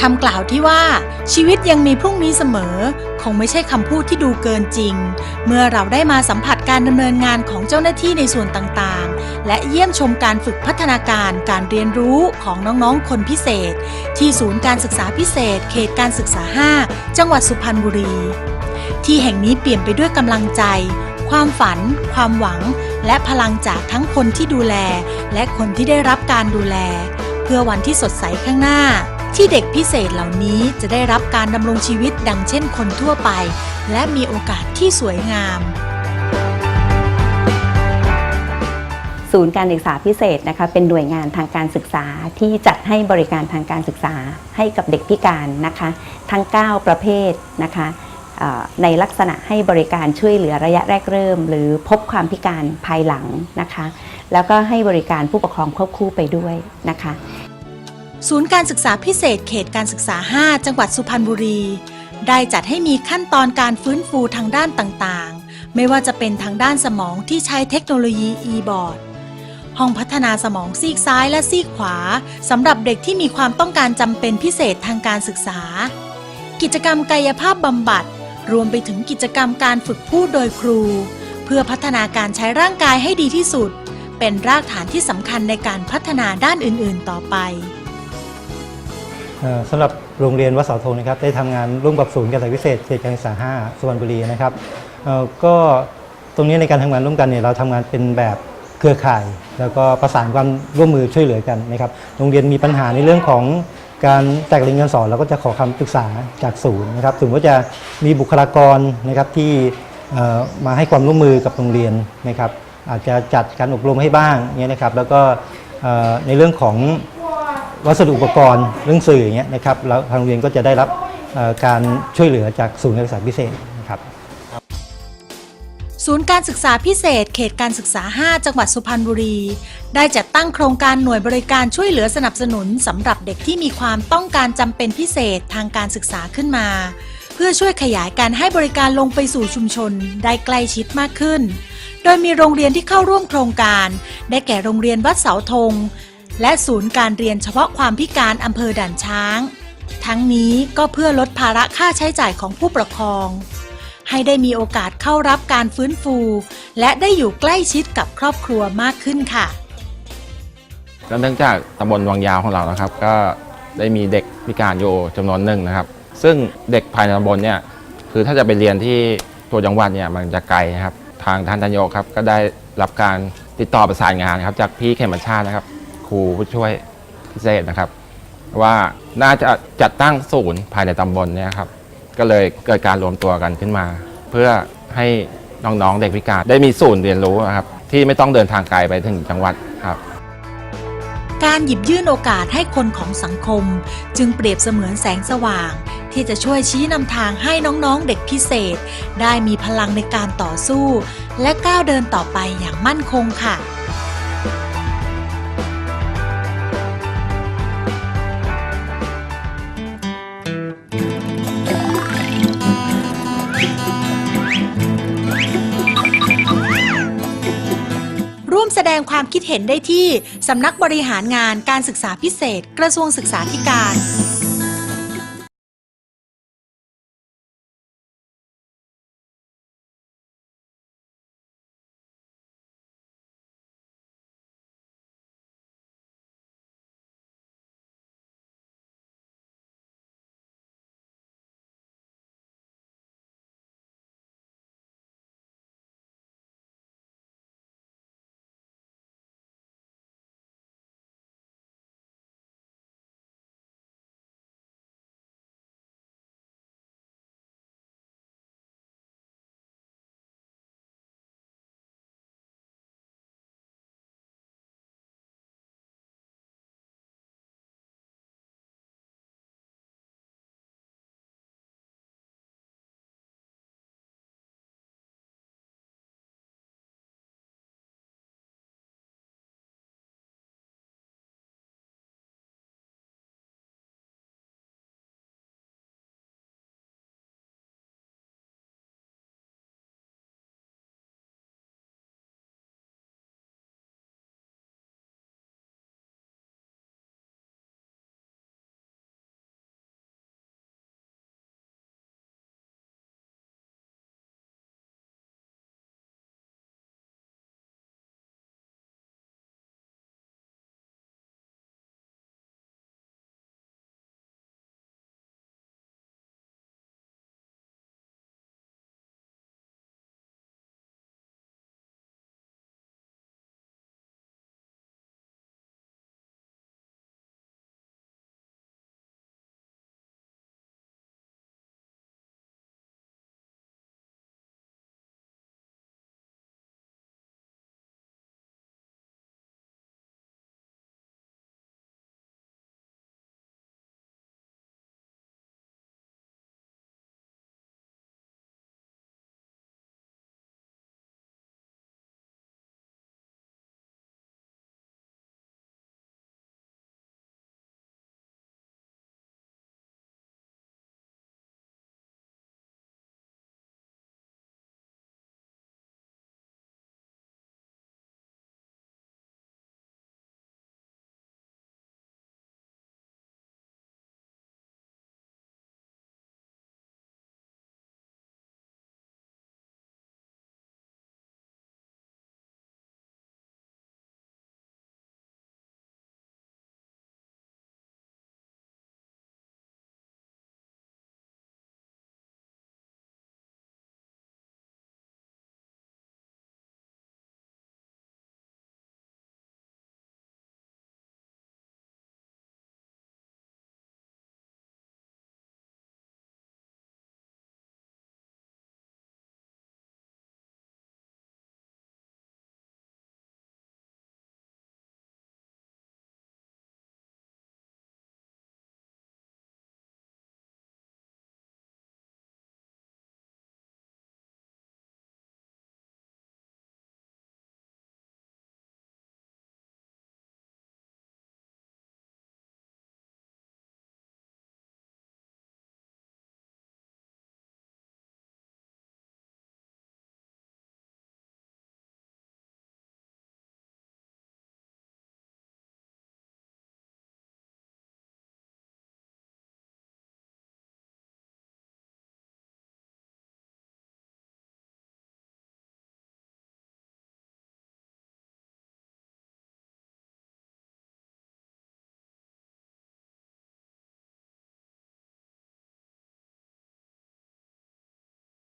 คำกล่าวที่ว่าชีวิตยังมีพรุ่งนี้เสมอ คงไม่ใช่คำพูดที่ดูเกินจริง เมื่อเราได้มาสัมผัสการดำเนินงานของเจ้าหน้าที่ในส่วนต่างๆ และเยี่ยมชมการฝึกพัฒนาการการเรียนรู้ของน้องๆ คนพิเศษ ที่ศูนย์การศึกษาพิเศษ เขตการศึกษา 5 จังหวัดสุพรรณบุรี ที่แห่งนี้เปลี่ยนไปด้วยกำลังใจ ความฝัน ความหวัง และพลังจากทั้งคนที่ดูแล และคนที่ได้รับการดูแล เพื่อวันที่สดใสข้างหน้า ที่เด็กพิเศษเหล่านี้จะได้รับการดำรงชีวิตดังเช่นคนทั่วไป และมีโอกาสที่สวยงาม ศูนย์การศึกษาพิเศษนะคะเป็นหน่วยงานทางการศึกษาที่จัดให้บริการทางการศึกษาให้กับเด็กพิการนะคะ ทั้ง 9 ประเภทนะคะในลักษณะให้บริการช่วยเหลือระยะแรกเริ่ม หรือพบความพิการภายหลังนะคะ แล้วก็ให้บริการผู้ปกครองควบคู่ไปด้วยนะคะ ศูนย์การศึกษาพิเศษเขตการศึกษา 5 จังหวัดสุพรรณบุรี ได้จัดให้มีขั้นตอนการฟื้นฟูทางด้านต่างๆ ไม่ว่าจะเป็นทางด้านสมองที่ใช้เทคโนโลยี e-board ห้องพัฒนาสมองซีกซ้ายและซีกขวาสำหรับเด็กที่มีความต้องการจำเป็นพิเศษทางการศึกษา กิจกรรมกายภาพบำบัด รวมไปถึงกิจกรรมการฝึกพูดโดยครู เพื่อพัฒนาการใช้ร่างกายให้ดีที่สุด เป็นรากฐานที่สำคัญในการพัฒนาด้านอื่นๆ ต่อไป สำหรับโรงเรียนวัดเสาธงนะครับได้ทำงานร่วมกับศูนย์การศึกษาพิเศษเขตการศึกษา 5สุพรรณบุรีนะครับก็ตรงนี้ในการทำงานร่วมกันเนี่ยเราทำงานเป็นแบบเครือข่าย แล้วก็ประสานความร่วมมือช่วยเหลือกันนะครับโรงเรียนมีปัญหาในเรื่องของการแตกเรียนการสอนเราก็จะขอคำปรึกษาจากศูนย์นะครับศูนย์ก็จะมีบุคลากรนะครับที่มาให้ความร่วมมือกับโรงเรียนนะครับอาจจะจัดการอบรมให้บ้างเนี่ยนะครับแล้วก็ในเรื่องของ วัสดุอุปกรณ์เรื่องสื่ออย่างเงี้ยนะครับแล้วทางโรงเรียนก็จะได้รับการช่วยเหลือจากศูนย์การศึกษาพิเศษนะครับศูนย์การศึกษาพิเศษ เขตการศึกษา 5 จังหวัดสุพรรณบุรี ได้จัดตั้งโครงการหน่วยบริการช่วยเหลือสนับสนุนสำหรับเด็กที่มีความต้องการจำเป็นพิเศษทางการศึกษาขึ้นมา เพื่อช่วยขยายการให้บริการลงไปสู่ชุมชนได้ใกล้ชิดมากขึ้น โดยมีโรงเรียนที่เข้าร่วมโครงการ ได้แก่โรงเรียนวัดเสาธง และศูนย์การเรียนเฉพาะความพิการอำเภอด่านช้าง ทั้งนี้ก็เพื่อลดภาระค่าใช้จ่ายของผู้ปกครอง ให้ได้มีโอกาสเข้ารับการฟื้นฟู และได้อยู่ใกล้ชิดกับครอบครัวมากขึ้นค่ะก็เนื่องจากตำบลวังยาวของเรานะครับ ก็ได้มีเด็กพิการอยู่จำนวนหนึ่งนะครับ ซึ่งเด็กภายในตำบลเนี่ยคือถ้าจะไปเรียนที่ตัวจังหวัดเนี่ยมันจะไกลนะครับ ทางท่านนายกครับก็ได้รับการติดต่อประสานงานครับจากพี่เขมรชาตินะครับ ครูผู้ช่วยพิเศษนะครับ ว่าน่าจะจัดตั้งศูนย์ภายในตำบลเนี่ยครับก็เลยเกิดการรวมตัวกันขึ้นมา เพื่อให้น้องๆเด็กพิการได้มีศูนย์เรียนรู้นะครับที่ไม่ต้องเดินทางไกลไปถึงจังหวัดครับ การหยิบยื่นโอกาสให้คนของสังคม จึงเปรียบเสมือนแสงสว่าง ที่จะช่วยชี้นำทางให้น้องๆเด็กพิเศษ ได้มีพลังในการต่อสู้ และก้าวเดินต่อไปอย่างมั่นคงค่ะ งความคิดเห็นได้ที่สำนักบริหารงานการศึกษาพิเศษ กระทรวงศึกษาธิการ